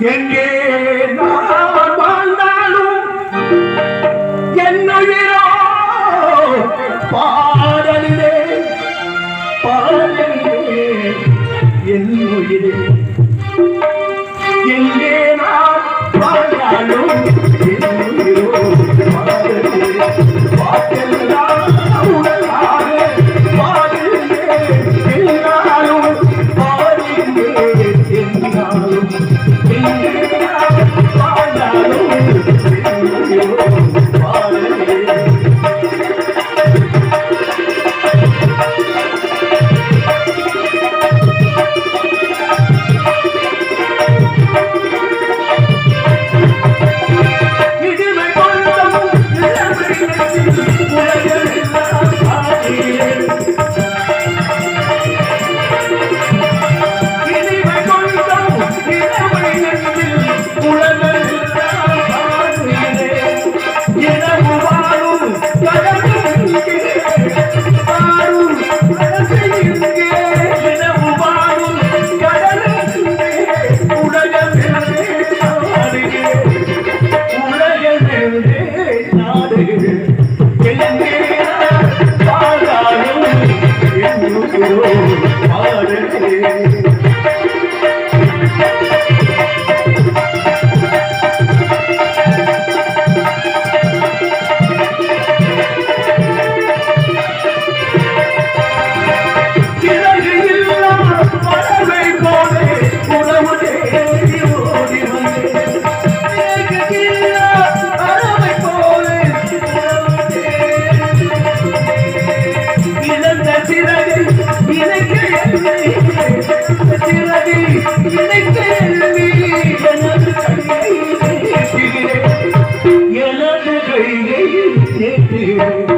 எங்கே நான் வாழ்ந்தாலும் என்னுயிரோ? பாடலிலே பாடலிலே Thank.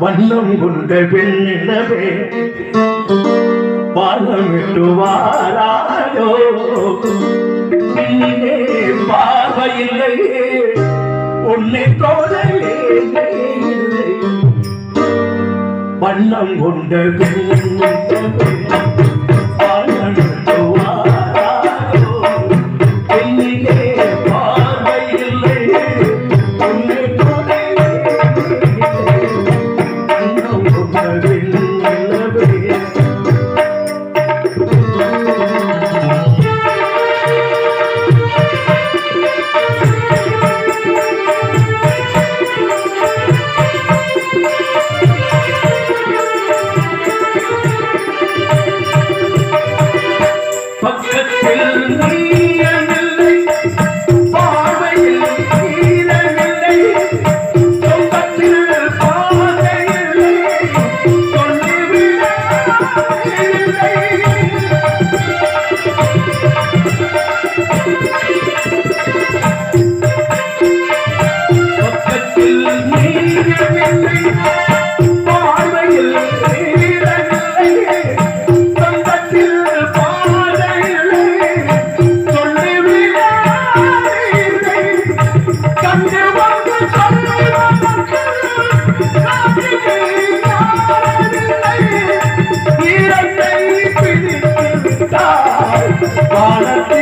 வண்ணம் கொண்ட பெண்ணவே பாலமிட்டு வாராயோ பெண்ணிலே பார்வையில்லையே உன்னை தோழலே வண்ணம் கொண்ட பெண்ணவே விட்டாய்